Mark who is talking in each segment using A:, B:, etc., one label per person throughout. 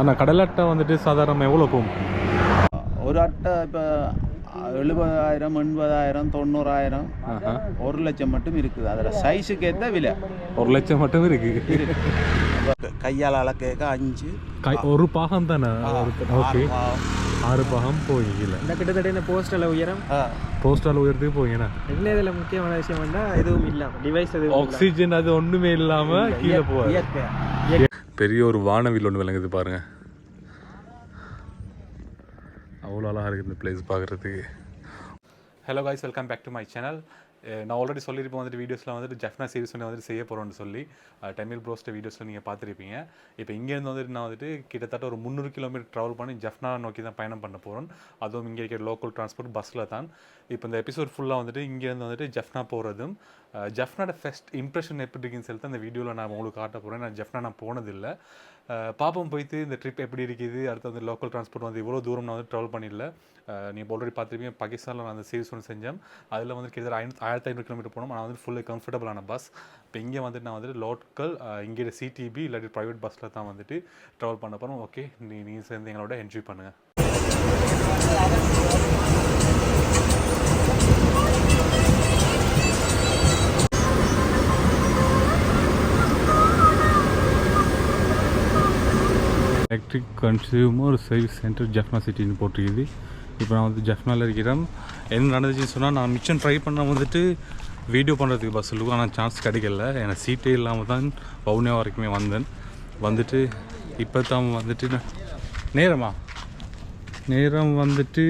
A: ஆனால் கடல் அட்டை வந்துட்டு சாதாரண எவ்வளோ போகும்?
B: ஒரு அட்டை இப்போ எழுபதாயிரம் எண்பதாயிரம் தொண்ணூறாயிரம். ஒரு லட்சம் மட்டும் இருக்குது. அதில் சைஸுக்கு ஏற்ற விலை.
A: ஒரு லட்சம் மட்டும் இருக்கு.
B: கையால் அளக்க அஞ்சு.
A: கை ஒரு பாகம் தானே? ஓகே ஆறு பாகம். போயில.
C: இந்த கிட்டத்தட்ட இந்த போஸ்டல் உயரம்.
A: போஸ்டால் உயரத்துக்கு போயிங்கண்ணா
C: என்ன இதில் முக்கியமான விஷயம் வந்தா எதுவும் இல்லாம டிவைஸ் எதுவும் இல்ல.
A: ஆக்சிஜன் அது ஒன்றுமே இல்லாமல் கீழே போவாது பெரிய ஒரு வானவில் ஒன்று விளங்குது பாருங்க. அவ்வளோ அழகாக இருக்குது இந்த பிளேஸ் பார்க்குறதுக்கு. Hello guys welcome back to my channel நான் ஆல்ரெடி சொல்லியிருப்பேன் வந்துட்டு வீடியோஸில் வந்துட்டு ஜெஃப்னா சீரிஸ் ஒன்று வந்துட்டு செய்ய போகிறோம்னு சொல்லி. டெமில் ப்ரோஸ்ட் வீடியோஸில் நீங்கள் பார்த்துருப்பீங்க. இப்போ இங்கேருந்து வந்துட்டு நான் வந்துட்டு கிட்டத்தட்ட ஒரு முந்நூறு கிலோமீட்டர் ட்ராவல் பண்ணி ஜெஃப்னா நோக்கி தான் பயணம் பண்ண போகிறோம் அதுவும் இங்கே இருக்கிற லோக்கல் டிரான்ஸ்போர்ட் பஸ்ஸில் தான். இப்போ இந்த எபிசோட் ஃபுல்லாக வந்துட்டு இங்கேருந்து வந்துட்டு ஜெஃப்னா போகிறதும் ஜெஃப்னாட ஃபஸ்ட் இம்ப்ரெஷன் எப்படி இருக்குன்னு சொல்லிட்டு அந்த வீடியோவில் நான் உங்களுக்கு காட்ட போகிறேன் நான் ஜெஃப்னா நான் போனதில்லை. பாப்போம் போயிட்டு இந்த ட்ரிப் எப்படி இருக்குது? அடுத்து வந்து லோக்கல் டிரான்ஸ்போர்ட் வந்து இவ்வளோ தூரம் நான் வந்து ட்ராவல் பண்ணிடல. நீங்கள் ஆல்ரெடி பார்த்துருப்பீங்க பாகிஸ்தானில் நான் அந்த சீரிஸ் ஒன்று செஞ்சேன். அதில் வந்து கிட்டத்தட்ட ஐநூ ஆயிரத்தி ஐநூறு கிலோமீட்டர் போனோம். ஆனால் வந்து ஃபுல்லாக கம்ஃபர்டபுளான பஸ் இப்போ இங்கே வந்துட்டு நான் வந்துட்டு லோக்கல் இங்கே சிடிபி இல்லாட்டி ப்ரைவேட் பஸ்ஸில் தான் வந்துட்டு ட்ராவல் பண்ண போகிறோம் ஓகே நீ நீங்கள் சேர்ந்து எங்களோட என்ஜாய் பண்ணுங்கள் கன்சியூமர் சர்வீஸ் சென்டர் ஜஃப்னா சிட்டின்னு போட்டிருக்குது. இப்போ நான் வந்து ஜஃப்னாவில் இருக்கிறேன். என்ன நடந்துச்சுன்னு சொன்னால் நான் மிச்சம் ட்ரை பண்ண வந்துட்டு வீடியோ பண்ணுறதுக்கு பஸ் இருக்கும் ஆனால் சான்ஸ் கிடைக்கல. எனக்கு சீட்டே இல்லாமல் தான் வவுனியா வரைக்குமே வந்தேன். வந்துட்டு இப்போ தான் வந்துட்டு நேரமா? நேரம் வந்துட்டு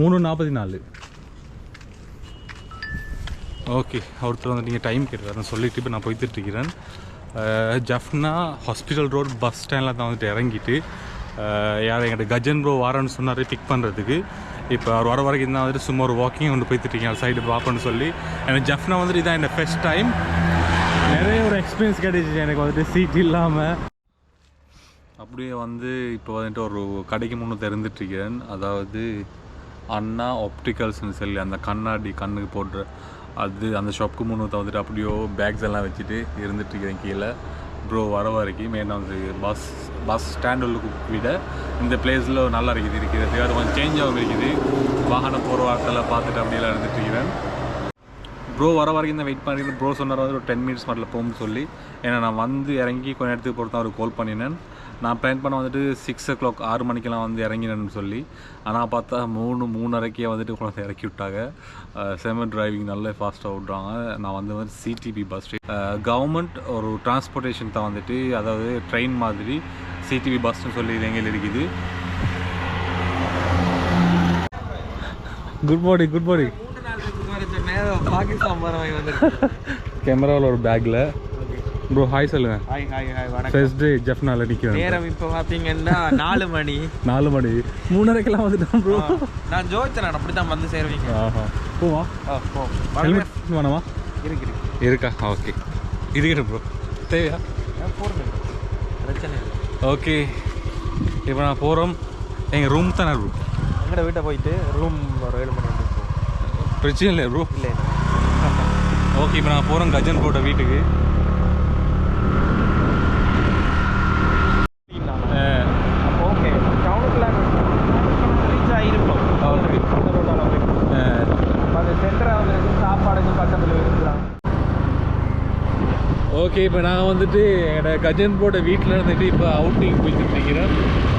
A: மூணு நாற்பத்தி நாலு. ஓகே ஒருத்தர் வந்து நீங்கள் டைம் கேட்டுறாருன்னு சொல்லிட்டு இப்போ நான் போய்த்துட்டு இருக்கிறேன். ஜஃப்னா ஹாஸ்பிட்டல் ரோட் பஸ் ஸ்டாண்டில் தான் வந்துட்டு இறங்கிட்டு யார் எங்கிட்ட கஜன் ப்ரோ வாரன்னு சொன்னார் பிக் பண்ணுறதுக்கு இப்போ அவர் வர வரைக்கும் தான் வந்துட்டு சும்மா ஒரு வாக்கிங் கொண்டு போய்த்துட்டீங்க இருக்கீங்க சைடு பார்ப்பேன்னு சொல்லி. எனக்கு ஜஃப்னா வந்துட்டு இதான் என்னோட ஃபஸ்ட் டைம் நிறைய ஒரு எக்ஸ்பீரியன்ஸ் கிடைச்சிச்சு எனக்கு வந்துட்டு சீட் இல்லாமல் அப்படியே வந்து இப்போ வந்துட்டு ஒரு கடைக்கு முன்னே தெரிந்துட்டுருக்கிறேன் அதாவது அண்ணா ஆப்டிக்கல்ஸ்னு சொல்லி அந்த கண்ணாடி கண்ணுக்கு போடுற அது அந்த ஷாப்புக்கு முன்னூற்றி வந்துட்டு அப்படியோ பேக்ஸ் எல்லாம் வச்சுட்டு இருந்துட்டுருக்கிறேன் கீழே. ப்ரோ வர வரைக்கும் மெயினாக வந்து பஸ் பஸ் ஸ்டாண்டுக்கு விட இந்த பிளேஸில் நல்லா இருக்குது இருக்கிறது. அது கொஞ்சம் ஆகும் இருக்குது. வாகனம் போகிற வாரத்தில் பார்த்துட்டு அப்படியெல்லாம் இருந்துட்டு இருக்கிறேன். ப்ரோ வர வரைக்கும் தான் வெயிட் பண்ணிட்டு ப்ரோ சொன்னார் வந்து ஒரு டென் மினிட்ஸ் மட்டும் போகும்னு சொல்லி. ஏன்னா நான் வந்து இறங்கி கொஞ்ச நேரத்துக்கு பொறுத்து அவருக்கு கால் பண்ணினேன். நான் பிளான் பண்ண வந்துட்டு சிக்ஸ் ஓ கிளாக் ஆறு மணிக்கெல்லாம் வந்து இறங்கினேன்னு சொல்லி. ஆனால் பார்த்தா மூணு மூணரைக்கே வந்துட்டு குழந்தை இறக்கி விட்டாங்க. செம டிரைவிங் நல்லா ஃபாஸ்ட்டாக விட்றாங்க நான் வந்து வந்து சிடிபி பஸ் கவர்மெண்ட் ஒரு டிரான்ஸ்போர்ட்டேஷன் தான் வந்துட்டு அதாவது ட்ரெயின் மாதிரி சிடிபி பஸ்ன்னு சொல்லி இது எங்கே இருக்குது. குட் மார்னிங் குட் மார்னிங் கேமராவில் ஒரு பேக்கில் ப்ரோ ஹாய் சொல்லுங்கள்
C: ஹாய் ஹாய் ஹாய் வணக்கம்.
A: ஃபர்ஸ்ட் டே ஜெஃப்னால நிற்கிறேன்
C: நேரம் இப்போ பார்த்தீங்கன்னா நாலு மணி.
A: நாலு மணி. மூணரைக்கெல்லாம் வந்துட்டோம் ப்ரோ
C: நான் ஜோதிச்சேன் அப்படி தான் வந்து சேருவீங்க.
A: ஆஹா. போவா
C: போ.
A: ஹெல்மெட் வேணாமா?
C: இருக்கு இருக்கு.
A: இருக்கா? ஓகே இருக்கட்டும் ப்ரோ தேவையா?
C: போடுங்க பிரச்சனை இல்லை.
A: ஓகே இப்போ நான் போகிறோம் எங்கள் ரூம் தானே ப்ரோ
C: எங்கட வீட்டை போயிட்டு ரூம் ஒரு ஏழு மணி வந்து
A: பிரச்சனை இல்லை ப்ரோ
C: இல்லை
A: ஓகே இப்போ நான் போகிறோம் கஜன் போட்ட வீட்டுக்கு
C: அப்போ ஓகே டவுனுக்குள்ள ரீச் ஆகிருப்போம்
A: Okay.
C: அது சென்டராக வந்து சாப்பாடுக்கு பக்கத்தில் இருக்கிறான்
A: ஓகே இப்போ நான் வந்துட்டு என்னோட கஜன் போட்ட வீட்டில் இருந்துட்டு இப்போ அவுட்டிங் போயிட்டு இருக்கிறேன்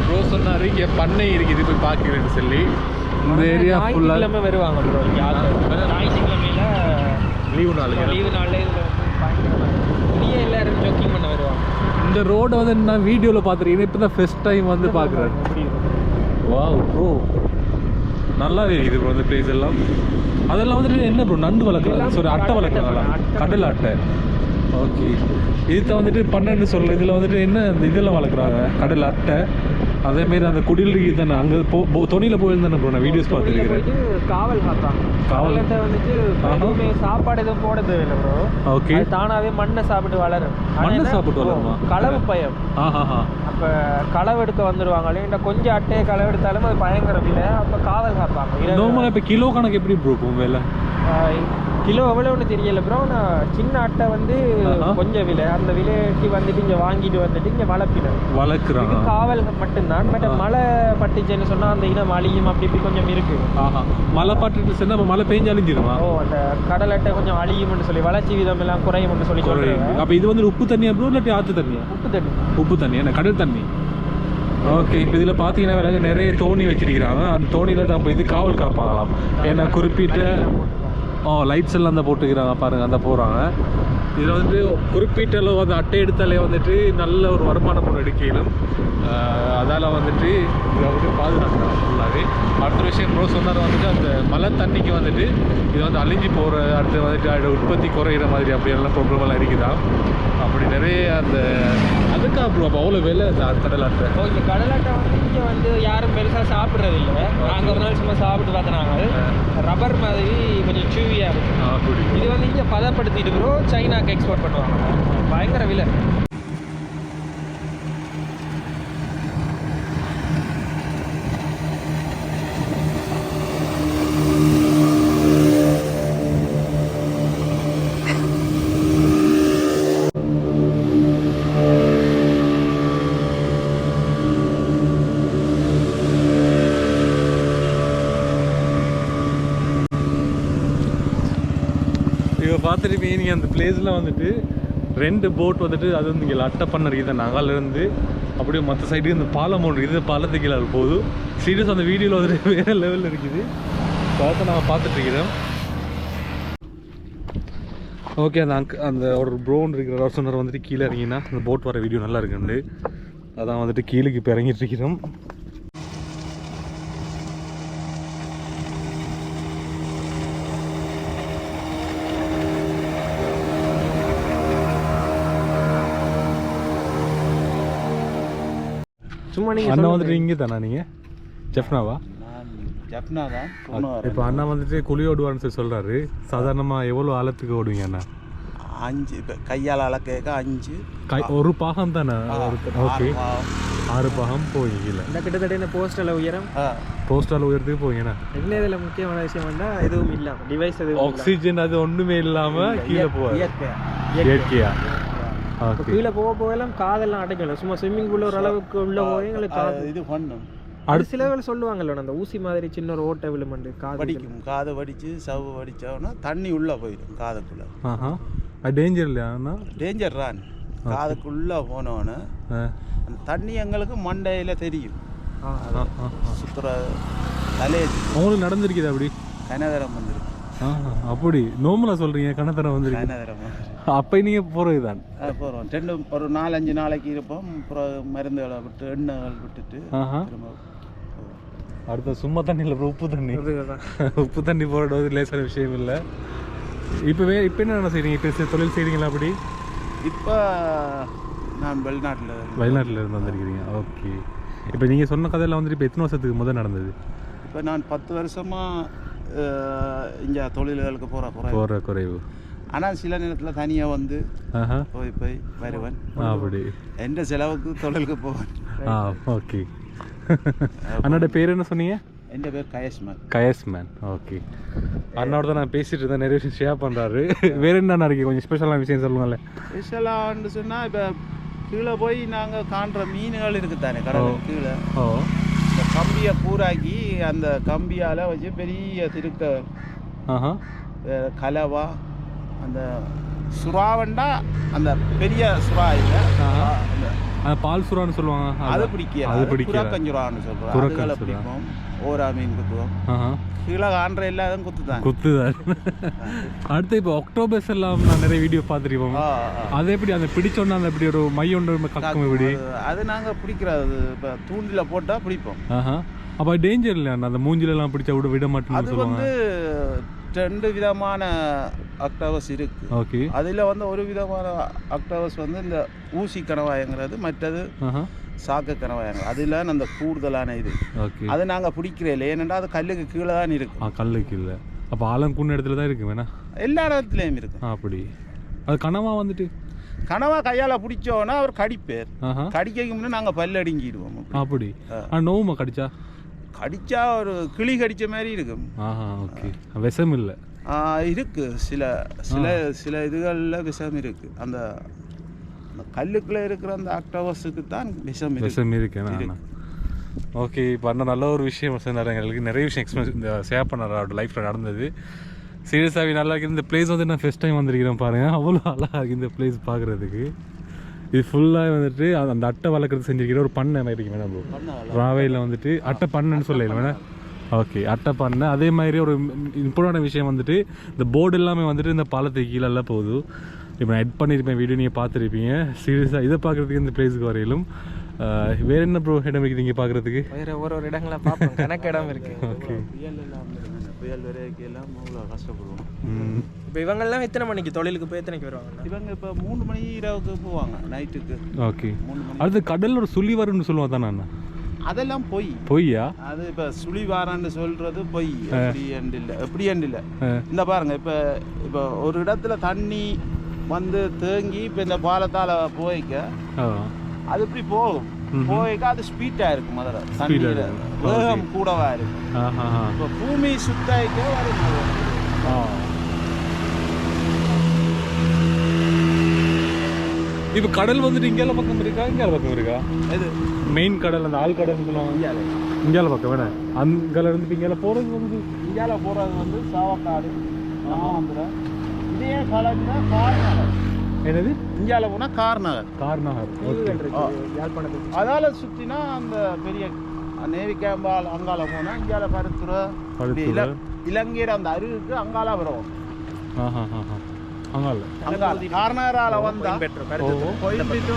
A: ப்ரோ சொன்னார் இங்கே பண்ணை இருக்குது போய் பார்க்கிறேன்னு சொல்லி. இந்த ஏரியா ஃபுல்லாக
C: ஞாயிற்றுக்கிழமை வருவாங்க ப்ரோ ஞாயிற்றுக்கிழமையில
A: லீவு நாளுங்க
C: லீவு நாளில் இதில் எல்லாரும் ஜோக்கிங் பண்ண வருவாங்க.
A: இந்த ரோடை வந்து நான் வீடியோவில் பார்த்துருக்கேன் இப்போ தான் ஃபஸ்ட் டைம் வந்து பார்க்குறேன். வாவ் ப்ரோ நல்லாவே இருக்குது ப்ரோ இந்த பிளேஸ் எல்லாம். அதெல்லாம் வந்துட்டு என்ன ப்ரோ நண்டு வளர்க்கலாம் சாரி அட்டை வளர்க்கலாங்களா கடல் அட்டை. ஓகே இதுதான் வந்துட்டு பன்னெண்டு சொல்ல இதில் வந்துட்டு என்ன இந்த இதெல்லாம் வளர்க்குறாங்க? கடல் அட்டை அதேமாரி அந்த குடில் தானே அங்கே போ தொனியில் போயிருந்தேன் ப்ரோ நான் வீடியோஸ் பார்த்துருக்கிறேன்.
C: காவல் காத்தாங்க.
A: காவல்.
C: வந்துட்டு
A: ஆஹா.
C: எதுவுமே சாப்பாடு எதுவும் போட தேவையில்லை ப்ரோ
A: ஓகே
C: தானாவே மண்ணை சாப்பிட்டு வளரும்.
A: மண்ணை? சாப்பிட்டு வளருமா?
C: களவு பயம்.
A: ஆஹாஹா
C: அப்ப களவு எடுக்க வந்துருவாங்க இல்லையா கொஞ்சம் அட்டையை களவு எடுத்தாலும் அது பயங்கர விலை அப்ப காவல் காப்பாங்க.
A: நார்மலாக இப்போ கிலோ கணக்கு எப்படி ப்ரோ போகும் வேலை?
C: கிலோ எவ்வளோன்னு தெரியல ப்ரோ நான் சின்ன அட்டை வந்து. கொஞ்சம் விலை. அந்த விலைக்கு வந்துட்டு இங்கே வாங்கிட்டு வந்துட்டு இங்கே வளர்ப்பினேன்
A: வளர்க்குறாங்க.
C: இது காவல் மட்டும்தான். பட் மழை பட்டுச்சுன்னு சொன்னா அந்த இனம் அழியும். அப்படி இப்படி கொஞ்சம் இருக்கு.
A: ஆஹா. மழை பாட்டு சொன்னா மழை பெஞ்சு அழிஞ்சிருமா?
C: ஓ அந்த கடல் அட்டை கொஞ்சம் அழியும்னு சொல்லி வளர்ச்சி வீதம் எல்லாம் குறையும்னு சொல்லி சொல்றாங்க
A: அப்ப இது வந்து உப்பு தண்ணியா ப்ரோ இல்லாட்டி ஆத்து தண்ணியா?
C: உப்பு தண்ணி.
A: உப்பு தண்ணி என்ன கடல் தண்ணி? ஓகே இப்போ இதில் பார்த்தீங்கன்னா நிறைய தோணி வச்சிருக்கிறாங்க. அந்த தோணியில் போய் இது காவல் காப்பாங்களாம் ஏன்னா குறிப்பிட்ட ஓ லைட்ஸ் எல்லாம் அந்த போட்டுக்கிறாங்க பாருங்க அந்த போகிறாங்க இதில் வந்துட்டு குறிப்பிட்ட அளவு வந்து அட்டை எடுத்தாலே வந்துட்டு நல்ல ஒரு வருமானம் ஒன்று அதால் வந்துட்டு இதை வந்து பாதுகாக்கிறாங்க ஃபுல்லாகவே அடுத்த விஷயம் ப்ரோ சொன்னார் வந்துட்டு அந்த மழை தண்ணிக்கு வந்துட்டு இது வந்து அழிஞ்சு போகிற அடுத்து வந்துட்டு அதோட உற்பத்தி குறையிற மாதிரி அப்படியெல்லாம் ப்ராப்ளம் இருக்குதான் அப்படி நிறைய அந்த அதுக்கா ப்ரோ அப்போ அவ்வளோ விலை அந்த கடல் அட்டை
C: ஓ இந்த கடல் அட்டை வந்து இங்கே வந்து யாரும் பெருசா சாப்பிட்றது இல்லை. நாங்கள் ஒரு நாள் சும்மா சாப்பிட்டு பார்த்தனாங்க ரப்பர் மாதிரி கொஞ்சம் சூவியாக இருக்கு.
A: அப்படி
C: இது வந்து இங்கே பதப்படுத்திட்டு ப்ரோ சைனாக்கு எக்ஸ்போர்ட் பண்ணுவாங்க. பயங்கர விலை
A: இப்போ பார்த்துருப்பீங்க. நீங்கள் அந்த பிளேஸில் வந்துட்டு ரெண்டு போட் வந்துட்டு அது வந்து இங்கே அட்டை பண்ண இருக்குது. நகாலேருந்து அப்படியே மற்ற சைடு இந்த பாலம் ஒன்று இருக்குது. பாலத்துக்கு கீழே அது போகுது. சீரியஸ் அந்த வீடியோவில் வந்துட்டு வேறு லெவலில் இருக்குது. பார்த்து நான் பார்த்துட்ருக்கிறோம் ஓகே அந்த அங்க் அந்த ஒரு ப்ரோன் இருக்கிற சொன்னார் வந்துட்டு கீழே இறங்கினா அந்த போட் வர வீடியோ நல்லா இருக்குண்டு அதான் வந்துட்டு கீழே இப்போ இறங்கிட்டு இருக்கிறோம்.
C: சும்மா நீங்கள்
A: அண்ணா வந்துட்டு இங்கே தானா நீங்கள் ஜெஃப்னாவா?
B: நான் ஜப்னா தான்
A: இப்போ அண்ணா வந்துட்டு குழி ஓடுவான்னு சொல்லி சொல்கிறாரு சாதாரணமாக எவ்வளோ ஆழத்துக்கு ஓடுவீங்க அண்ணா?
B: அஞ்சு இப்போ கையால் அளக்க அஞ்சு.
A: கை ஒரு பாகம் தானே? ஓகே. ஆறு பாகம் போவீங்க கீழே.
C: இந்த கிட்டத்தட்ட இந்த போஸ்டரில் உயரம்?
B: ஆ,
A: போஸ்டால் உயரத்துக்கு போவீங்கண்ணா
C: என்ன இதில் முக்கியமான விஷயம் வந்தா எதுவும் இல்லாம டிவைஸ் எதுவும்.
A: ஆக்சிஜன் அது ஒன்றுமே இல்லாமல் கீழே போவார்
B: இயற்கையா?
C: கீழே போக போகலாம் காதெல்லாம் அடைக்கணும் சும்மா ஸ்விம்மிங் பூல் ஒரு அளவுக்கு உள்ள போய் எங்களுக்கு காது.
B: இது பண்ணும்
C: அது சில பேர் சொல்லுவாங்கல்ல அந்த ஊசி மாதிரி சின்ன ஒரு ஓட்டை விழுமண்டு காது
B: வடிக்கும் காதை வடித்து சவ்வு வடித்தோன்னா தண்ணி உள்ளே போயிடும் காதுக்குள்ளே.
A: ஆஹா. அது டேஞ்சர் இல்லையா
B: டேஞ்சர் தான் காதுக்குள்ளே போனோன்னே. அந்த தண்ணி எங்களுக்கு மண்டையில் தெரியும். சுற்றுற தலையை
A: உங்களுக்கு நடந்திருக்குது அப்படி?
B: கனதரம் வந்துருக்கு.
A: அப்படி. நோம்பலாக சொல்கிறீங்க கணத்தரம் வந்துருக்கு.
B: கனதரம் வந்துருக்கு.
A: அப்போ நீங்கள் போகிறது தான்
B: போகிறோம் ரெண்டு ஒரு நாலஞ்சு நாளைக்கு இருப்போம். அப்புறம் மருந்துகளை விட்டு எண்ணெய்கள் விட்டுட்டு திரும்ப.
A: அடுத்த சும்மா தண்ணி இல்லை உப்பு தண்ணி. உப்பு தண்ணி போடுறது லேசான விஷயம் இல்லை. இப்போ வே இப்போ என்ன செய்றீங்க? இப்போ தொழில் செய்கிறீங்களா அப்படி?
B: இப்போ நான் வெளிநாட்டில்
A: வெளிநாட்டில் இருந்து வந்திருக்கிறீங்க. ஓகே. இப்போ நீங்கள் சொன்ன கதையில் வந்துட்டு இப்போ எத்தனை வருஷத்துக்கு முதல் நடந்தது?
B: இப்போ நான் பத்து வருஷமாக இங்கே தொழில்களுக்கு போகிற குறை
A: போகிற குறைவு.
B: ஆனால் சில நேரத்தில் தனியாக வந்து போய் போய் வருவேன்.
A: அப்படி.
B: எந்த செலவுக்கு தொழிலுக்கு போவேன்.
A: ஆ ஓகே. அண்ணோட பேர் என்ன சொன்னீங்க?
B: என் பேர்? கயஸ்மன்.
A: கயஸ் மேன் ஓகே. அண்ணோட தான் நான் பேசிட்டு இருந்தேன். நிறைய விஷயம் ஷேர் பண்ணுறாரு வேற என்ன இருக்கு? கொஞ்சம் ஸ்பெஷலான விஷயம் சொல்லுங்களேன்.
B: ஸ்பெஷலான்னு சொன்னால் இப்போ கீழே போய் நாங்கள் காண்ற மீன்கள் இருக்குது தானே கடலுக்கு கீழே.
A: ஓ.
B: இந்த கம்பியை பூராக்கி அந்த கம்பியால் வச்சு பெரிய திருக்க கலவா அந்த சுறாவண்டா அந்த பெரிய சுறா இல்லை
A: பால் சுறான்னு சொல்லுவாங்க.
B: அது. பிடிக்கல.
A: அது பிடிக்கல.
B: புறக்கஞ்சுறான்னு சொல்கிறோம்
A: புறக்கஞ்சு
B: அதுகளை. பிடிப்போம் ஓரா மீன் குத்துவோம். கீழே காண்ற எல்லாரும் குத்துதான்.
A: குத்துதான். அடுத்து இப்போ அக்டோபர்ஸ் எல்லாம் நான் நிறைய வீடியோ
B: ஆ.
A: அது எப்படி அந்த பிடிச்சோன்னா அந்த எப்படி ஒரு மை ஒன்று கக்கும் எப்படி?
B: அது- நாங்கள் பிடிக்கிறது. இப்போ தூண்டில போட்டால் பிடிப்போம்.
A: அப்போ டேஞ்சர் இல்லையா? அந்த மூஞ்சில எல்லாம் பிடிச்சா விட விட மாட்டேன்னு
B: அது
A: சொல்லுவாங்க.
B: வந்து ரெண்டு விதமான அக்டோபஸ் இருக்கு.
A: ஓகே
B: அதில் வந்து ஒரு விதமான அக்டோபஸ் வந்து இந்த ஊசி கணவாயங்கிறது மற்றது சாக்கு கணவாயங்க அதில் அந்த கூடுதலான இது.
A: ஓகே
B: அது நாங்கள் பிடிக்கிறதில்ல ஏனென்றால் அது கல்லுக்கு கீழே தான் இருக்கும்.
A: கல்லுக்கு இல்லை அப்போ ஆழம் கூண்ண இடத்துல தான் இருக்கு வேணா?
B: எல்லா இடத்துலையும் இருக்கும்
A: ஆ அப்படி. அது கனவா வந்துட்டு?
B: கனவா கையால் பிடிச்சோன்னா அவர் கடிப்பேர். கடிக்க முன்னே நாங்கள் பல்லு அடுங்கிடுவோம்.
A: அப்படி. நோவுமா கடிச்சா?
B: கடிச்சா ஒரு கிளி கடிச்ச மாதிரி இருக்கும்.
A: ஓகே விஷம் இல்லை
B: இருக்கு. சில சில சில இதுகளில் விஷம் இருக்கு. அந்த கல்லுக்குள்ள இருக்கிற அந்த ஆக்டோபஸுக்கு தான் விஷம் இருக்கு
A: விஷம் இருக்கேன் ஓகே இப்போ அண்ணா நல்ல ஒரு விஷயம் சொன்னார் எங்களுக்கு நிறைய விஷயம் எக்ஸ்பீரியன்ஸ் இந்த ஷேர் பண்ணார். அவரோட லைஃப்பில் நடந்தது. சீரியஸாகவே நல்லா இருக்கு இந்த பிளேஸ் வந்து நான் ஃபஸ்ட் டைம் வந்திருக்கிறேன் பாருங்கள் அவ்வளோ அழகாக இருக்குது இந்த பிளேஸ் பார்க்குறதுக்கு இது ஃபுல்லாக வந்துட்டு அந்த- அட்டை வளர்க்குறது செஞ்சிருக்கிற ஒரு பண்ணை மாதிரி இருக்கு வேணாம் ப்ரோ ராவையில் வந்துட்டு அட்டை பண்ணைன்னு சொல்லல வேணா ஓகே அட்டை பண்ணை. அதே மாதிரி ஒரு இம்பார்ட்டன்ட் விஷயம் வந்துட்டு இந்த போர்டு எல்லாமே வந்துட்டு இந்த பாலத்துக்கு கீழே எல்லாம் போகுது. இப்போ நான் எட் பண்ணியிருப்பேன் வீடியோ நீங்கள் பார்த்துருப்பீங்க. சீரியஸாக இதை பார்க்குறதுக்கு இந்த பிளேஸுக்கு வரையிலும் வேற என்ன ப்ரோ இடம் இருக்குது இங்கே பார்க்குறதுக்கு?
C: வேற ஒரு ஒரு இடங்களை பார்ப்போம். கணக்கு இடம் இருக்கு.
A: ஓகே
B: புயல் எல்லாம். புயல் வரைக்கும் எல்லாம் கஷ்டப்படுவோம்.
A: ம்.
C: இப்போ இவங்கெல்லாம் எத்தனை மணிக்கு தொழிலுக்கு போய் எத்தனைக்கு வருவாங்க?
B: இவங்க இப்போ மூணு மணி இரவுக்கு போவாங்க நைட்டுக்கு.
A: ஓகே.
B: மூணு மணி.
A: அடுத்து கடல்ல ஒரு சுழி வரும்னு சொல்லுவான் தானே அண்ணா?
B: அதெல்லாம் பொய்.
A: பொய்யா?
B: அது இப்போ சுழிவாரான்னு சொல்றது பொய். எப்படி என்று இல்லை. எப்படி என்று இல்லை. இந்த பாருங்க இப்போ இப்போ ஒரு இடத்துல தண்ணி வந்து தேங்கி இப்போ இந்த பாலத்தால் போய்க்க அது இப்படி போகும்? போய்க்க அது ஸ்பீட்டாக இருக்கும் முதல்ல.
A: இருக்கும்.
B: வேகம் கூடவா இருக்கும்.
A: ஆஹா.
B: இப்போ பூமி சுத்தாய்க்க வரும்.
A: இப்போ கடல் வந்துட்டு இங்கேல பக்கம் இருக்கா இங்கால பக்கம் இருக்கா?
B: இது
A: மெயின் கடல் அந்த ஆள் கடல் இங்கால. பக்கம் வேணா. அங்கால இருந்து இங்கால போகிறது வந்து
B: இந்தியாவில் போகிறது வந்து சாவக்காடு. ஆந்திரம் இதே கலந்தா கார்நகர்.
A: என்னது?
B: இந்தியாவில் போனால் கார்நகர்.
A: கார்நகர்.
C: யாழ்ப்பாணத்துக்கு.
B: அதால சுற்றினா அந்த பெரிய நேவி கேம்பால் அங்கால போனால் இந்தியாவில் பருத்துறை. இலங்கையில் அந்த அருகுக்கு அங்கால வரும். வந்தால்
C: பெற்ற
A: ஓ
B: போயிட்டு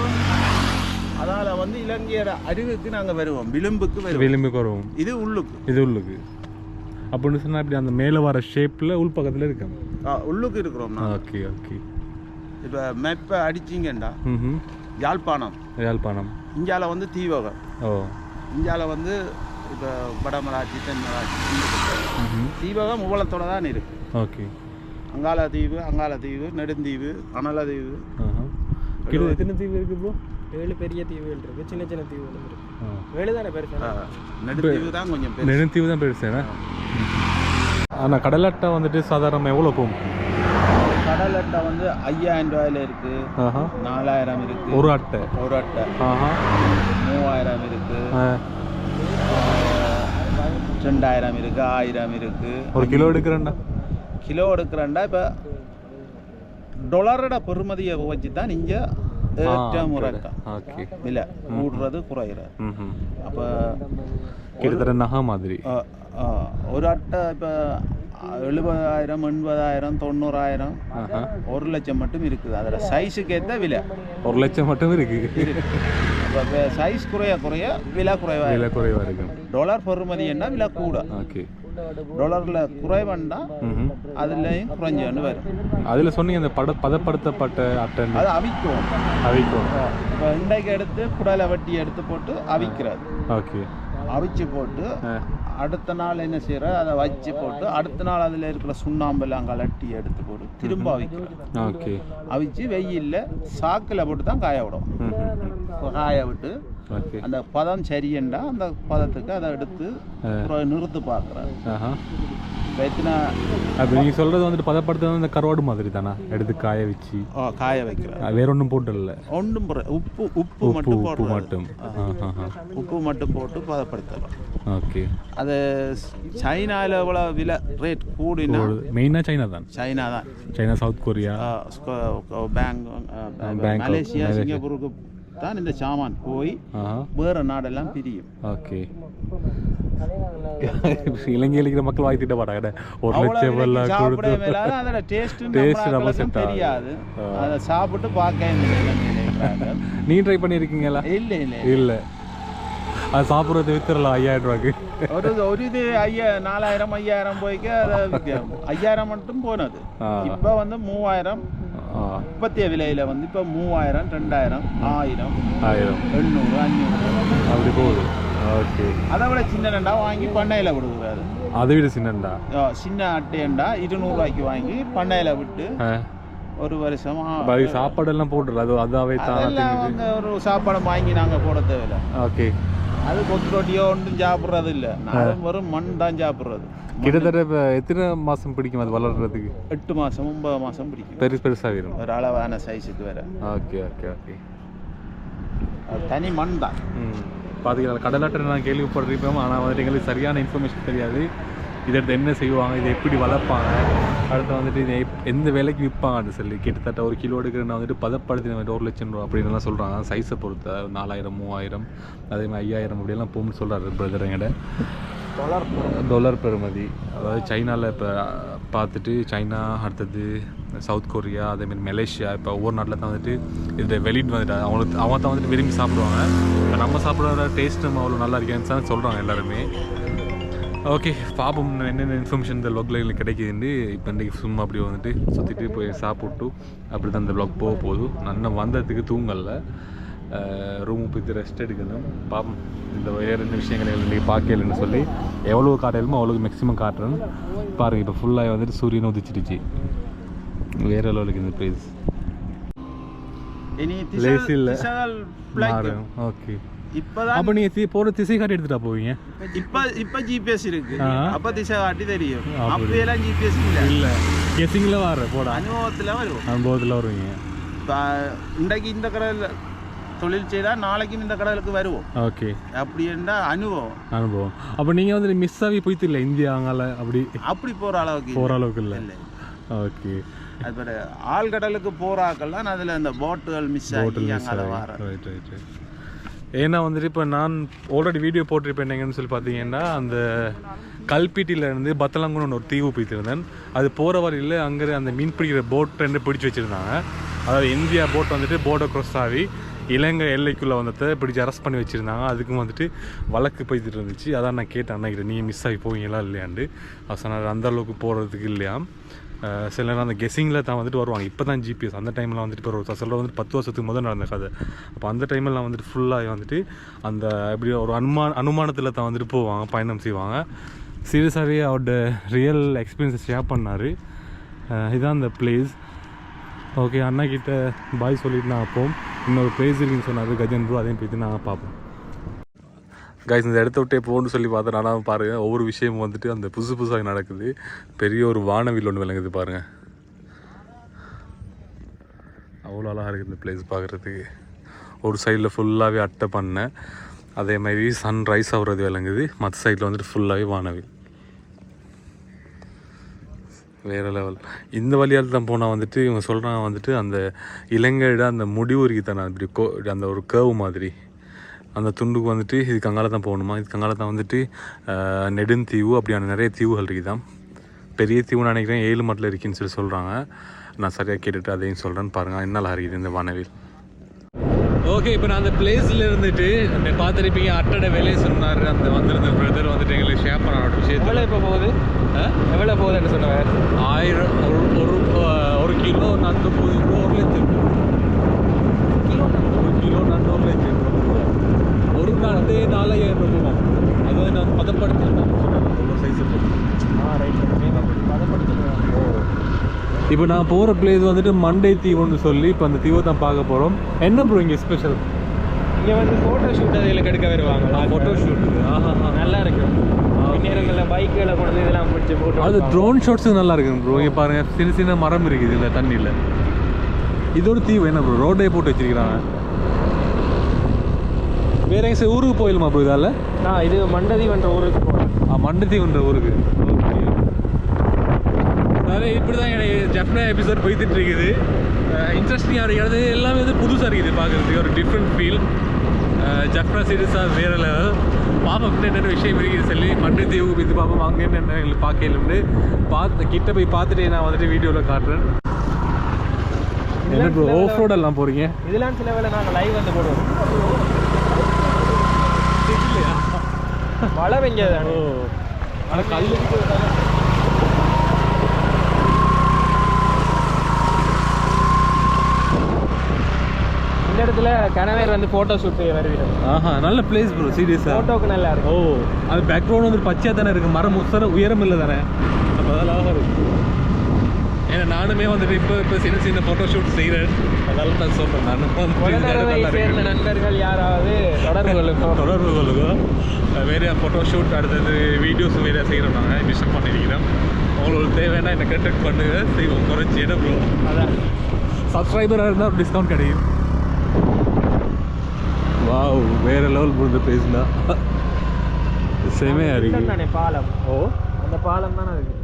B: அதால வந்து இலங்கையோட அருகுக்கு நாங்கள் வருவோம். விளிம்புக்கு வருவோம்.
A: விளிம்புக்கு வருவோம்.
B: இது உள்ளுக்கு.
A: இது உள்ளுக்கு. அப்படின்னு சொன்னா இப்படி அந்த மேலே வர ஷேப்பில் உள் பக்கத்தில் இருக்காங்க.
B: ஆ, உள்ளுக்கு இருக்கிறோம்
A: ஓகே ஓகே.
B: இப்போ மெப்பை அடிச்சிங்கண்டா?
A: ம்
B: யாழ்ப்பாணம்.
A: யாழ்ப்பாணம்.
B: இந்தியால வந்து தீவகம்.
A: ஓ.
B: இந்தியால வந்து இப்போ வடமராட்சி தென்மராட்சி தீவகம் மூலத்தோட தான் இருக்கு.
A: ஓகே.
B: அங்கால தீவு அங்கால தீவு நெடுந்தீவு அனல தீவு
A: கிலோ எத்தனை தீவு இருக்கு ப்ரோ
C: ஏழு பெரிய தீவுகள் இருக்கு. சின்ன சின்ன தீவுகளும் இருக்கு. ஏழு தானே பெருசு?
B: நெடுந்தீவு தான் கொஞ்சம் பெருசு.
A: நெடுந்தீவு தான் பெருசுண்ணா ஆனால் கடல் அட்டை வந்துட்டு சாதாரணமாக எவ்வளோ போகும்?
B: கடல் அட்டை வந்து ஐயாயிரம் ரூபாயில இருக்கு.
A: ஆஹா.
B: நாலாயிரம் இருக்கு.
A: ஒரு அட்டை?
B: ஒரு அட்டை.
A: ஆஹா.
B: மூவாயிரம் இருக்கு.
A: ஆ,
B: ரெண்டாயிரம் இருக்கு ஆயிரம் இருக்கு.
A: ஒரு கிலோ எடுக்கிறேன்டா.
B: கிலோ எடுக்கிறேன்டா இப்போ டொலரோட பெறுமதியை வச்சு தான் இங்கே ஏற்றம் முறக்கம்
A: ஓகே.
B: விலை கூடுறது குறையிறது அப்போ
A: கிட்டத்தட்ட நகை மாதிரி.
B: ஒரு அட்டை இப்போ எழுபதாயிரம் எண்பதாயிரம் தொண்ணூறாயிரம் ஒரு லட்சம் மட்டும் இருக்குது. அதில் சைஸுக்கு ஏற்ற விலை.
A: ஒரு லட்சம் மட்டும் இருக்கு.
B: அப்போ சைஸ் குறைய குறைய விலை குறைவாக
A: விலை குறைவாக இருக்கும்.
B: டாலர் பெறுமதி என்ன? விலை கூட.
A: ஓகே.
B: டாலரில் குறைவண்டா அதுலேயும் குறைஞ்சன்னு வரும்.
A: அதில் சொன்னீங்க அந்த பட பதப்படுத்தப்பட்ட அட்டன்.
B: அது அவிக்கும்.
A: அவிக்கும்.
B: இப்போ இன்றைக்கு எடுத்து குடலை வட்டி எடுத்து போட்டு அவிக்கிறது.
A: ஓகே.
B: அவிச்சு போட்டு அடுத்த நாள் என்ன செய்யற அதை வச்சு போட்டு அடுத்த நாள் அதில் இருக்கிற சுண்ணாம்பெல்லாம் கலட்டி எடுத்து போட்டு திரும்ப அவிக்கிறது.
A: ஓகே.
B: அவிச்சு வெயில்ல சாக்கில் போட்டு தான் காய விடும். காய விட்டு அந்த பதம் சரியண்டா அந்த பதத்துக்கு அதை எடுத்து நிறுத்து எத்தனை
A: அப்போ நீங்கள் சொல்கிறது வந்துட்டு பதப்படுத்துறது அந்த கருவாடு மாதிரி தானா? எடுத்து காய வச்சு.
B: காய வைக்கிறேன்
A: வேற ஒன்றும் போட்டுடல.
B: ஒன்றும் உப்பு உப்பு
A: உப்பு
B: மட்டும்
A: உப்பு மட்டும்.
B: உப்பு மட்டும் போட்டு பதப்படுத்தலாம்.
A: ஓகே.
B: அது சைனாவில் இவ்வளோ விலை ரேட் கூடினா?
A: மெயினாக சைனா தான்.
B: சைனா தான்.
A: China South Korea.
B: Bank Malaysia. சிங்கப்பூருக்கு தான் இந்த சாமான் போய் வேறு நாடெல்லாம் பிரியும்.
A: ஓகே. இலங்கையில் இருக்கிற மக்கள் வாய் திட்ட மாட்டாங்க ஒரு லட்சம் எல்லாம் கொடுத்து
B: அதோட டேஸ்ட்
A: நம்ம.
B: தெரியாது. அதை சாப்பிட்டு பார்க்க
A: நீ ட்ரை பண்ணியிருக்கீங்களா?
B: இல்லை இல்லை.
A: இல்லை. அது சாப்பிட்றது வித்துறலாம் ஐயாயிரம் ரூபாய்க்கு.
B: ஒரு ஒரு இது ஐயா நாலாயிரம் ஐயாயிரம் போய்க்க அதை ஐயாயிரம் மட்டும் போனது. இப்போ வந்து மூவாயிரம் இப்பத்திய விலையில வந்து இப்போ மூவாயிரம் ரெண்டாயிரம் ஆயிரம்
A: ஆயிரம்
B: எண்ணூறு அஞ்சூறு
A: அப்படி போகுது ஓகே
B: அதை விட சின்ன ரெண்டா வாங்கி பண்ணையில் விடுகிறாரு
A: அதை விட சின்னண்டா
B: ஆ, சின்ன அட்டையண்டா இருநூறுவாய்க்கு வாங்கி பண்ணையில் விட்டு ஒரு வருஷமா
A: பாதி சாப்பாடெல்லாம் போட்டுடல அது அதாவே தான்
B: ஒரு சாப்பாடு வாங்கி நாங்கள் போட தேவையில்ல
A: ஓகே
B: அது கொத்து ரொட்டியோ ஒன்றும் சாப்பிட்றது இல்லை நான் வெறும் மண் தான் சாப்பிட்றது
A: கிட்டத்தட்ட இப்போ எத்தனை மாதம் பிடிக்கும் அது வளர்றதுக்கு
B: எட்டு மாதம் ஒன்பது மாதம் பிடிக்கும்
A: பெருசு பெருசாக வரும்
B: ஒரு அளவான சைஸுக்கு வேற
A: ஓகே ஓகே ஓகே
B: தனி மண் தான்
A: பார்த்தீங்களா கடலாட்டை நான் கேள்விப்பட்டிருப்போம் ஆனால் வந்துட்டு எங்களுக்கு சரியான இன்ஃபர்மேஷன் தெரியாது இதை எடுத்து என்ன செய்வாங்க? இதை எப்படி வளர்ப்பாங்க? அடுத்து வந்துட்டு இதை எந்த விலைக்கு விற்பாங்கன்னு சொல்லி கிட்டத்தட்ட ஒரு கிலோ எடுக்கிறேன்னா வந்துட்டு பதப்படுத்தி வந்துட்டு ஒரு லட்சம் ரூபா அப்படின்னு சொல்கிறாங்க சைஸை பொறுத்த. நாலாயிரம் மூவாயிரம் அதே மாதிரி ஐயாயிரம் அப்படியெல்லாம் போகும்னு சொல்கிறாரு பிரதர் எங்கிட்ட
B: டாலர்
A: டாலர் பெறுமதி. அதாவது சைனாவில் இப்போ பார்த்துட்டு சைனா அடுத்தது சவுத் கொரியா அதேமாதிரி மலேசியா இப்போ ஒவ்வொரு நாட்டில் தான் வந்துட்டு இந்த வெளியிட்டு வந்துட்டு அவங்களுக்கு அவங்க தான் வந்துட்டு விரும்பி சாப்பிடுவாங்க. இப்போ நம்ம சாப்பிட்ற டேஸ்ட் நம்ம அவ்வளோ நல்லா இருக்கேன்னு தான் சொல்கிறாங்க எல்லாருமே. ஓகே பாப்போம் என்னென்ன இன்ஃபர்மேஷன் இந்த vlogல எங்களுக்கு கிடைக்குதுன்னு இப்போ இன்றைக்கி சும்மா அப்படி வந்துட்டு சுற்றிட்டு போய் சாப்பிட்டு அப்படி தான் இந்த vlog போக போகுது. நான் வந்ததுக்கு தூங்கல. ரூமு போய் ரெஸ்ட் எடுக்கணும். பாப்போம் இந்த வேறு என்ன விஷயங்களை இன்றைக்கி பார்க்கலன்னு சொல்லி எவ்வளோ காட்டலுமோ அவ்வளோக்கு மேக்ஸிமம் காட்டுறேன். பாருங்கள் இப்போ ஃபுல்லாக வந்துட்டு சூரியன் உதிச்சிடுச்சு. வேறு லெவலுக்கு இந்த ப்ரைஸ்
B: பிழைக்கும்
A: மாறும். ஓகே
B: இப்பதான்
A: அப்போ நீங்கள் போகிற திசை காட்டி எடுத்துட்டா போவீங்க?
B: இப்ப இப்ப ஜிபிஎஸ் இருக்கு. அப்ப திசை காட்டி தெரியும். அப்பயெல்லாம் ஜிபிஎஸ் இல்ல.
A: இல்லை. கெஸிங்கில் வர போடா.
B: அனுபவத்துல வரும்
A: அனுபவத்தில் வருவீங்க.
B: இப்ப இன்றைக்கு இந்த கடல் தொழில் செய்தா நாளைக்கும் இந்த கடலுக்கு வருவோம்.
A: ஓகே.
B: அப்படி என்றா அனுபவம்.
A: அனுபவம். அப்போ நீங்கள் வந்து மிஸ் ஆகி போயிட்டு இல்லை இந்தியா அங்கால அப்படி?
B: அப்படி போற அளவுக்கு
A: போகிற அளவுக்கு இல்லை.
B: இல்லை
A: ஓகே.
B: அது ஆழ்கடலுக்கு போறாக்கெல்லாம் அதுல இந்த போட்டுகள் மிஸ் ஆகி அங்கால வர
A: ரைட் ரைட் ரைட் ஏன்னா வந்துட்டு இப்போ நான் ஆல்ரெடி வீடியோ போட்டிருப்பேன் எங்கன்னு சொல்லி பார்த்தீங்கன்னா அந்த கல்பட்டியிலேருந்து பத்தலாங்குன்னு ஒன்று ஒரு தீவு பிடித்திருந்தேன். அது போகிற வரையில் அங்கே அந்த மீன் பிடிக்கிற போட் ரெண்டு பிடிச்சி வச்சுருந்தாங்க. அதாவது இந்தியா போட் வந்துட்டு போர்டை க்ராஸ் ஆகி இலங்கை எல்லைக்குள்ளே வந்ததை பிடிச்சி அரெஸ்ட் பண்ணி வச்சுருந்தாங்க. அதுக்கும் வந்துட்டு வழக்கு போய்த்துட்டு இருந்துச்சு. அதான் நான் கேட்டேன் அன்னைக்கு நீங்கள் மிஸ் ஆகி போவீங்களா இல்லையாண்டு அவர் சொன்னார் அந்த அளவுக்கு போகிறதுக்கு இல்லையாம். சில நேரம் அந்த கெஸ்ஸிங்கில் தான் வந்துட்டு வருவாங்க. இப்போ தான் ஜிபிஎஸ் அந்த டைமில் வந்துட்டு இப்போ ஒரு சில வந்துட்டு பத்து வருஷத்துக்கு முதல் நடந்த கதை. அப்போ அந்த டைமில் வந்துட்டு ஃபுல்லாக வந்துட்டு அந்த எப்படி ஒரு அனுமான அனுமானத்தில் தான் வந்துட்டு போவாங்க பயணம் செய்வாங்க. சீரியஸாகவே அவரோட ரியல் எக்ஸ்பீரியன்ஸை ஷேர் பண்ணார். இதுதான் அந்த பிளேஸ் ஓகே அண்ணா கிட்ட பாய் சொல்லிட்டு நான் அப்போம். இன்னொரு பிளேஸ் இருக்குன்னு சொன்னார் கஜன் ப்ரோ அதையும் போயிட்டு நாங்கள் பார்ப்போம். கைஸ் இந்த இடத்த விட்டே போகணும்னு சொல்லி பார்த்தேன் நான் பாருங்கள் ஒவ்வொரு விஷயமும் வந்துட்டு அந்த புதுசு புதுசாக நடக்குது. பெரிய ஒரு வானவில் ஒன்று விளங்குது பாருங்கள் அவ்வளோ அழகாக இருக்குது இந்த பிளேஸ் பார்க்குறதுக்கு. ஒரு சைடில் ஃபுல்லாகவே அட்டை பண்ணேன் அதே மாதிரி சன் ரைஸ் ஆகுறது விளங்குது. மற்ற சைடில் வந்துட்டு ஃபுல்லாகவே வானவில். வேறு லெவல் இந்த வழியால் தான் போனால் வந்துட்டு இவங்க சொல்கிறாங்க வந்துட்டு அந்த இலங்கையோட அந்த முடிவு இருக்கு தானே அப்படி கோ அந்த ஒரு கேர்வ் மாதிரி. அந்த துண்டுக்கு வந்துட்டு இதுக்கு அங்கால தான் போகணுமா? இதுக்கு அங்கால தான் வந்துட்டு நெடுந்தீவு அப்படியான நிறைய தீவுகள் இருக்குதாம். பெரிய தீவு நினைக்கிறேன் ஏழு மட்டில் இருக்குன்னு சொல்லி சொல்கிறாங்க நான் சரியாக கேட்டுட்டு அதையும் சொல்கிறேன்னு பாருங்கள் என்ன இருக்குது இந்த வானவில். ஓகே இப்போ நான் அந்த பிளேஸில் இருந்துட்டு பார்த்துருப்பீங்க. அட்டோட வேலையை சொன்னார் அந்த வந்திருந்த பிரதர் வந்துட்டு எங்களுக்கு ஷேர் பண்ண விஷயத்தை
C: எவ்வளோ இப்போ போகுது? எவ்வளோ போகுதுன்னு சொன்னவர்
A: ஆயிரம் ஒரு ஒரு அஹ், ஒரு கிலோ நண்டு போகுது bro, ஒரு லட்சம் கிலோ ஒரு கிலோ நண்டு ஒரு லட்சம் ஒரு நண்டே நாலாயிரம் ரூபாய் அது வந்து நான் பதப்படுத்திருந்தேன் அவ்வளோ சைஸ்
C: ஆ ரைட்
A: இப்போ நான் போகிற பிளேஸ் வந்துட்டு மண்டே தீவுன்னு சொல்லி இப்போ அந்த தீவை தான் பார்க்க போகிறோம் என்ன ப்ரோ இங்கே ஸ்பெஷல்
C: இங்கே வந்து ஃபோட்டோ ஷூட் அதில் கெடுக்க வருவாங்க
A: ஃபோட்டோ ஷூட் ஆஹா
C: நல்லா இருக்கும் பின்னேரங்களில் பைக்கில் கொண்டு இதெல்லாம் பிடிச்சி ஃபோட்டோ
A: அது ட்ரோன் ஷாட்ஸும் நல்லா இருக்குங்க ப்ரோ இங்கே பாருங்க சின்ன சின்ன மரம் இருக்குது இந்த தண்ணியில். இது ஒரு தீவு என்ன ப்ரோ ரோடே போட்டு வச்சிருக்கிறாங்க. வேற எங்க சரி ஊருக்கு போயிடுமா ப்ரோ இதால?
C: நான் இது மண்டதீவன்ற ஊருக்கு போகிறேன்
A: மண்டத்தீவுன்ற ஊருக்கு. ஓகே. இப்படி தான் எனக்கு ஜப்னா எபிசோட் போய்த்துட்டு இருக்குது இன்ட்ரெஸ்டிங்காக இருக்கிறது எல்லாமே வந்து புதுசாக இருக்குது பார்க்குறதுக்கு. ஒரு டிஃப்ரெண்ட் ஃபீல் ஜப்னா சீரியஸாக வேறு லெவல் பாப்போம் என்னென்ன விஷயம் இருக்குது சொல்லி மண்டு தீவு இது பார்ப்போம் அங்கே என்னென்ன எங்களுக்கு பார்க்கலும்னு பார்த்து கிட்ட போய் பார்த்துட்டு நான் வந்துட்டு வீடியோவில் காட்டுறேன். ப்ரோ ஆஃப் ரோட் எல்லாம் போகிறீங்க
C: இதெல்லாம் சில வேளை நாங்கள் லைவ் வந்து போடுவோம். மழை பெஞ்சது
A: ஓ ஆனால் கல்
C: இந்த இடத்துல கணவர் வந்து ஃபோட்டோ ஷூட் வருவீங்க
A: ஆஹா நல்ல பிளேஸ் ப்ரோ சீரியஸாக
C: ஃபோட்டோக்கு நல்லா இருக்கும்
A: ஓ அது பேக்ரவுண்ட் வந்து பச்சையாக தானே இருக்குது மரம் உசர உயரம் இல்லை தானே? அப்போ அதெல்லாம் இருக்கு ஏன்னா நானுமே வந்துட்டு இப்போ இப்போ சின்ன சின்ன ஃபோட்டோ ஷூட் செய்கிறேன் அதனால தான் சொல்கிறேன் நானும் வந்து.
C: நண்பர்கள் யாராவது தொடர்பு கொள்ளும்
A: தொடர்பு கொள்ளுவோம் வேறு ஃபோட்டோ ஷூட் அடுத்தது வீடியோஸ் வேறு செய்கிறோம் நாங்கள் மிஷன் பண்ணியிருக்கிறோம் உங்களுக்கு தேவைன்னா என்ன கண்டக்ட் பண்ணுங்க. செய்வோம் குறைச்சி இடம் ப்ரோ
C: அதான்.
A: சப்ஸ்கிரைபராக இருந்தால் டிஸ்கவுண்ட் கிடைக்கும். வாவ் வேற லெவல் புரிஞ்ச பேசுனா. செமையாக இருக்கு.
C: பாலம். ஓ? அந்த பாலம் தானே இருக்கு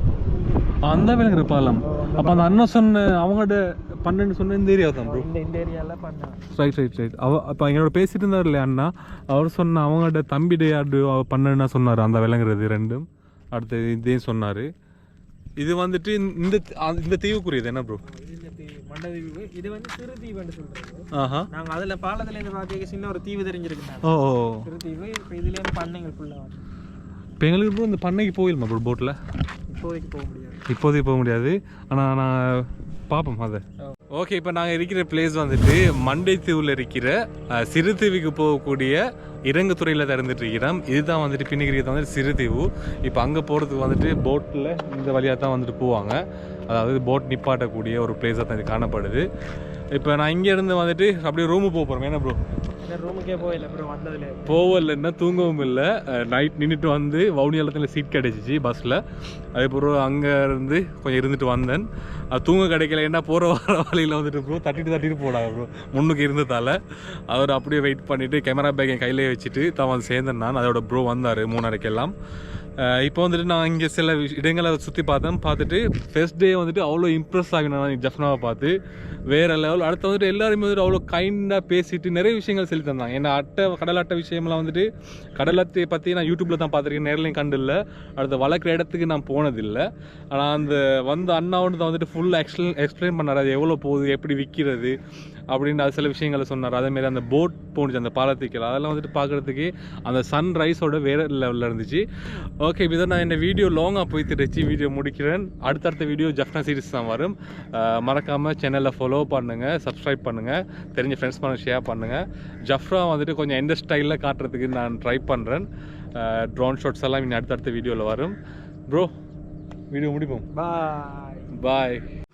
A: அந்த விலங்குற பாலம். அப்போ அந்த அண்ணன் சொன்ன அவங்கள்ட்ட பன்னெண்டு சொன்ன இந்த ஏரியா தான் ப்ரோ
C: இந்த இந்த ஏரியால பண்ண.
A: ரைட் ரைட் ரைட் அவ அப்போ எங்களோட பேசிட்டு இருந்தார் இல்லையா அண்ணா? அவர் சொன்ன அவங்கள்ட்ட தம்பிடைய யாரு பன்னெண்டுனா சொன்னார் அந்த விலங்குறது ரெண்டும். அடுத்து இதையும் சொன்னார். இது வந்துட்டு இந்த இந்த தீவுக்குரியது என்ன ப்ரோ
C: மண்டதீவு. இது வந்து சிறு தீவுன்னு சொல்றது. நாங்க அதுல பாலத்துல இருந்து பார்க்க சின்ன ஒரு தீவு தெரிஞ்சிருக்கு
A: ஓ
C: சிறு தீவு இப்போ இதுல இருந்து பண்ணைகள் ஃபுல்லா
A: இப்போ எங்களுக்கு ப்ரோ இந்த பண்ணைக்கு போயிடுமா ப்ரோ போட்டில்
C: இப்போதைக்கு போக முடியாது.
A: இப்போதைக்கு போக முடியாது. ஆனால் நான் பார்ப்போம் அதை. ஓகே இப்போ நாங்கள் இருக்கிற பிளேஸ் வந்துட்டு மண்டை தீவில் இருக்கிற சிறுதீவுக்கு போகக்கூடிய இறங்குத்துறையில் திறந்துட்டு இருக்கிறோம். இதுதான் வந்துட்டு பின்னிக்கிறது வந்துட்டு சிறுதீவு இப்போ அங்கே போகிறதுக்கு வந்துட்டு போட்டில் இந்த வழியாக தான் வந்துட்டு போவாங்க. அதாவது போட் நிப்பாட்டக்கூடிய ஒரு பிளேஸாக தான் இது காணப்படுது. இப்போ நான் இங்கேருந்து வந்துட்டு அப்படியே ரூமு போக போகிறோம் என்ன ப்ரோ
C: ரூமுக்கே போயில அப்புறம் வந்ததுல
A: போவலன்னா தூங்கவும் இல்லை. நைட் நின்றுட்டு வந்து வவுனியாலத்தில் சீட் கிடைச்சிச்சு பஸ்ஸில் அதுக்கப்புறம் அங்கே இருந்து கொஞ்சம் இருந்துட்டு வந்தேன். அது தூங்க கிடைக்கலன்னா போகிற வர வழியில் வந்துட்டு ப்ரோ தட்டிட்டு தட்டிட்டு போனாங்க ப்ரோ முன்னுக்கு இருந்ததால். அவர் அப்படியே வெயிட் பண்ணிவிட்டு கேமரா பேக் என் கையிலே வச்சுட்டு தான் வந்து சேர்ந்தேன் நான். அதோட ப்ரோ வந்தார் மூணரைக்கெல்லாம். இப்போ வந்துட்டு நான் இங்கே சில இடங்களை சுற்றி பார்த்தேன். பார்த்துட்டு ஃபர்ஸ்ட் டே வந்துட்டு அவ்வளோ இம்ப்ரெஸ் ஆகினேன் நான் ஜஃப்னாவை பார்த்து. வேற லெவல் அடுத்து வந்துட்டு எல்லாருமே வந்துட்டு அவ்வளோ கைண்டாக பேசிட்டு நிறைய விஷயங்கள் சொல்லி தந்தாங்க. ஏன்னா அட்டை கடல் அட்டை விஷயம்லாம் வந்துட்டு கடலத்தை பற்றி நான் யூடியூப்பில் தான் பார்த்துருக்கேன். நேரலேயும் கண்டு இல்லை. அடுத்து வளர்க்குற இடத்துக்கு நான் போனதில்லை. ஆனால் அந்த வந்த அண்ணா வந்துட்டு ஃபுல் எக்ஸ்பிளைன் எக்ஸ்பிளைன் பண்ணார். அது எவ்வளோ போகுது எப்படி விற்கிறது அப்படின்னு அது சில விஷயங்களை சொன்னார். அதேமாரி அந்த போட் போணுச்சு அந்த பாலத்துக்கு. அதெல்லாம் வந்துட்டு பார்க்குறதுக்கு அந்த சன் ரைஸோட வேறு லெவலில் இருந்துச்சு. ஓகே இப்போ நான் இந்த வீடியோ லாங்காக போய் திருச்சி வீடியோ முடிக்கிறேன். அடுத்தடுத்த வீடியோ ஜஃப்னா சீரிஸ் தான் வரும். மறக்காமல் சேனலில் ஃபாலோ பண்ணுங்கள் சப்ஸ்கிரைப் பண்ணுங்கள் தெரிஞ்ச ஃப்ரெண்ட்ஸ் பண்ண ஷேர் பண்ணுங்கள் ஜஃப்ரா வந்துட்டு கொஞ்சம் எந்த ஸ்டைலில் காட்டுறதுக்கு நான் ட்ரை பண்ணுறேன் ட்ரோன் ஷாட்ஸ் எல்லாம் இனி அடுத்தடுத்த வீடியோவில் வரும். ப்ரோ வீடியோ முடிப்போம்.
C: பாய்
A: பாய்